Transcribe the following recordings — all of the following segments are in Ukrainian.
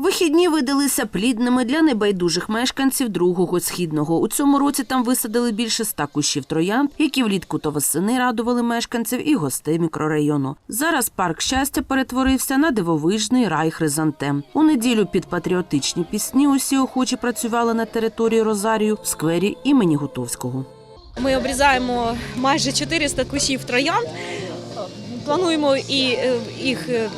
Вихідні видалися плідними для небайдужих мешканців другого східного. У цьому році там висадили більше ста кущів троянд, які влітку та восени радували мешканців і гостей мікрорайону. Зараз парк щастя перетворився на дивовижний рай хризантем. У неділю під патріотичні пісні усі охочі працювали на території Розарію в сквері імені Гутовського. Ми обрізаємо майже 400 кущів троянд. Плануємо і е, їх е,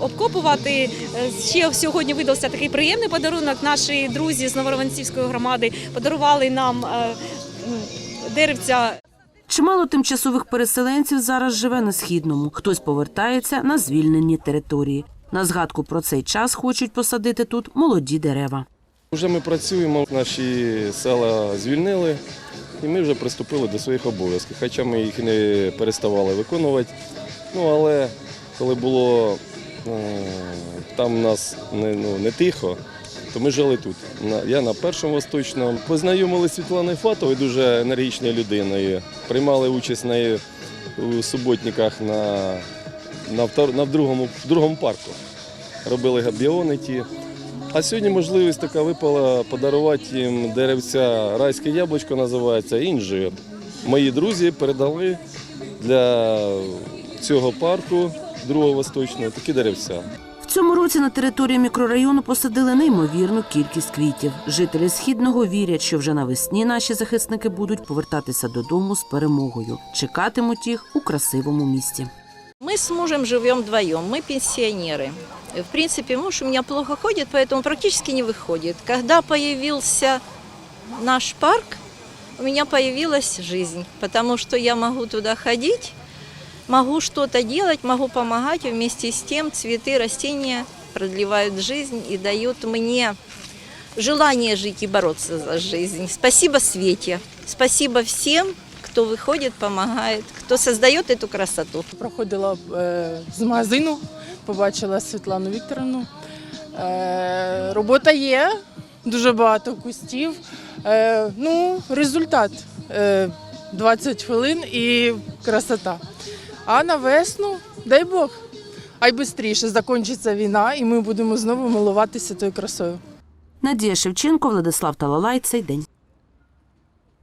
обкопувати. Е, Ще сьогодні видався такий приємний подарунок. Наші друзі з Новорованцівської громади подарували нам деревця Чимало тимчасових переселенців зараз живе на східному. Хтось повертається на звільнені території. На згадку про цей час хочуть посадити тут молоді дерева. Вже ми працюємо, наші села звільнили, і ми вже приступили до своїх обов'язків. Хоча ми їх не переставали виконувати. Ну, але коли було е, там у нас не, ну, не тихо, то ми жили тут. Я на першому восточному. Познайомилися з Світланою Фатовою, дуже енергічною людиною. Приймали участь нею у суботниках на, на, на другому, в другому парку. Робили габіони ті. А сьогодні можливість така випала подарувати їм деревця райське яблучко називається інжир. Мої друзі передали для цього парку другого восточного такі деревця. В цьому році на території мікрорайону посадили неймовірну кількість квітів. Жителі східного вірять, що вже навесні наші захисники будуть повертатися додому з перемогою. Чекатимуть їх у красивому місті. Мы с мужем живем вдвоем, мы пенсионеры. В принципе, муж у меня плохо ходит, поэтому практически не выходит. Когда появился наш парк, у меня появилась жизнь, потому что я могу туда ходить, могу что-то делать, могу помогать, и вместе с тем цветы, растения продлевают жизнь и дают мне желание жить и бороться за жизнь. Спасибо Свете, спасибо всем, кто выходит, помогает, кто создает эту красоту. Проходила е, з магазину, побачила Світлану Вікторовну. Е, робота є, дуже багато кустів. Е, ну, результат е, 20 хвилин і красота. А на весну, дай Бог, ай швидше закінчиться війна, і ми будемо знову милуватися тою красою. Надія Шевченко, Владислав Талалай. Цей день.